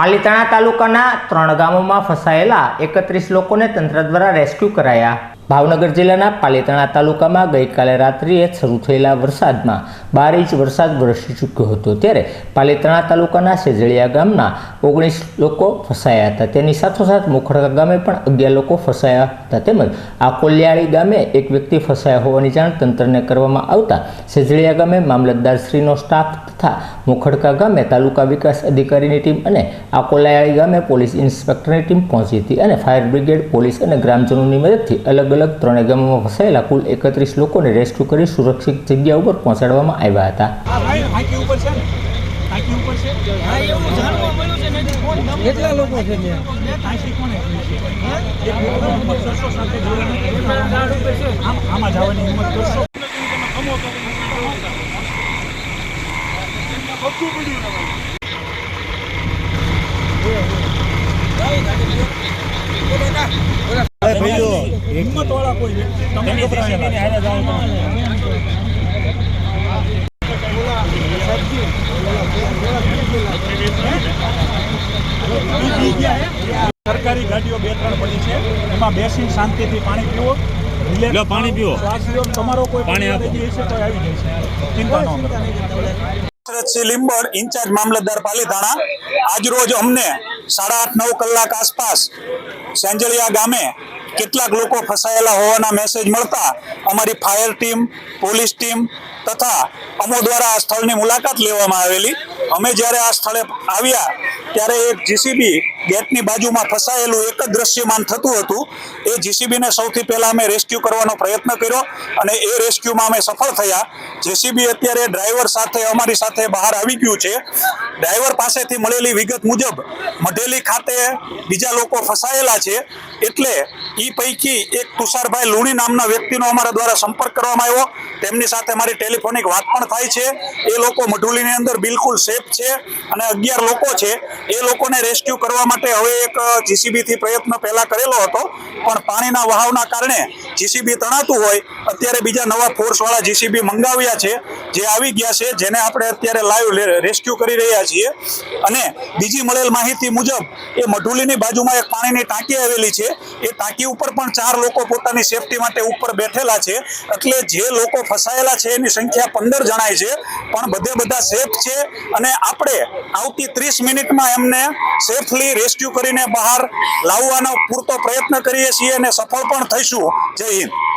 પાલીતાણા તાલુકાના ત્રણ ગામોમાં ફસાયેલા એકત્રીસ લોકોને તંત્ર દ્વારા રેસ્ક્યુ કરાયા. ભાવનગર જિલ્લાના પાલીતાણા તાલુકામાં ગઈકાલે રાત્રિએ શરૂ થયેલા વરસાદમાં બાર ઇંચ વરસાદ વરસી ચૂક્યો હતો. ત્યારે પાલીતાણા તાલુકાના સેજળિયા ગામના ઓગણીસ લોકો ફસાયા હતા. તેની સાથોસાથ મોખડકા ગામે પણ અગિયાર લોકો ફસાયા હતા. તેમજ આકોલિયાળી ગામે એક વ્યક્તિ ફસાયા હોવાની જાણ તંત્રને કરવામાં આવતા સેજળિયા ગામે મામલતદારશ્રીનો સ્ટાફ તથા મોખડકા ગામે તાલુકા વિકાસ અધિકારીની ટીમ અને આકોલિયાળી ગામે પોલીસ ઇન્સ્પેક્ટરની ટીમ પહોંચી હતી અને ફાયર બ્રિગેડ પોલીસ અને ગ્રામજનોની મદદથી અલગ અલગ ત્રણેય ગામોમાં ફસાયેલા કુલ એકત્રીસ લોકોને રેસ્ક્યુ કરી સુરક્ષિત જગ્યા ઉપર પહોંચાડવામાં આવ્યા હતા આ ભાઈ હાંકી ઉપર છે ને હાંકી ઉપર છે હા એવું જાણવા મળ્યું છે મેં કોણ ગમે કેટલા લોકો છે ત્યાં હાંકી કોને કરી છે એક વ્યક્તિની હિંમત કરશો સાથે જોડે આમ આમાં જવાની હિંમત કરશો હિંમત વાળા કોઈ વ્યક્તિ. તમે ગભરાયેલા સરકારી ગાડીઓ બે ત્રણ પડી છે. એમાં બેસી શાંતિથી પાણી પીવો. લો, પાણી પીવો. તમારો કોઈ પાણી આપો. તો આવી જશે ચિંતા ન કરો. લીંબડ ઇન્ચાર્જ મામલતદાર પાલીતાણા આજરોજ અમને સાડા આઠ નવ કલાક આસપાસ સેંજળિયા ગામે કેટલાક લોકો ફસાયેલા હોવાના મેસેજ મળતા અમારી ફાયર ટીમ પોલીસ ટીમ તથા અમો દ્વારા આ સ્થળની મુલાકાત લેવામાં આવેલી. અમે જ્યારે આ સ્થળે આવ્યા, ત્યારે એક જીસીબી ગેટની બાજુમાં ફસાયેલું એક જ દ્રશ્યમાન થતું હતું. એ જીસીબીને સૌથી પહેલાં અમે રેસ્ક્યુ કરવાનો પ્રયત્ન કર્યો અને એ રેસ્ક્યુમાં અમે સફળ થયા. જેસીબી અત્યારે ડ્રાઈવર સાથે, અમારી સાથે બહાર આવી ગયું છે. ડ્રાઈવર પાસેથી મળેલી વિગત મુજબ, મઢેલી ખાતે બીજા લોકો ફસાયેલા છે. એટલે એ પૈકી એક તુષારભાઈ લુણી નામના વ્યક્તિનો અમારા દ્વારા સંપર્ક કરવામાં આવ્યો. તેમની સાથે મારી ટેલિફોનિક વાત પણ થાય છે. એ લોકો મઢુલીની અંદર બિલકુલ સેફ છે અને અગિયાર લોકો છે. એ લોકોને રેસ્ક્યુ કરવા માટે હવે એક જીસીબીથી પ્રયત્ન પહેલાં કરેલો હતો. પણ પાણીના વહાવના કારણે જીસીબી તણાતું હોય, અત્યારે બીજા નવા ફોર્સવાળા જીસીબી મંગાવ્યા છે. જે આવી ગયા છે, જેને આપણે અત્યારે લાઈવ રેસ્ક્યુ કરી રહ્યા છીએ. અને બીજી મળેલ માહિતી મુજબ, એ મઢુલીની બાજુમાં એક પાણીની ટાંકી આવેલી છે. એ ટાંકી ઉપર પણ ચાર લોકો પોતાની સેફટી માટે ઉપર બેઠેલા છે. એટલે જે લોકો ફસાયેલા છે, એની સંખ્યા પંદર જણાય છે, પણ બધે બધા સેફ છે અને આપણે આવતી ત્રીસ મિનિટમાં એમને સેફલી રેસ્ક્યુ કરીને બહાર લાવવાનો પૂરતો પ્રયત્ન કરીએ છીએ અને સફળ પણ થઈશું. જય હિન્દ.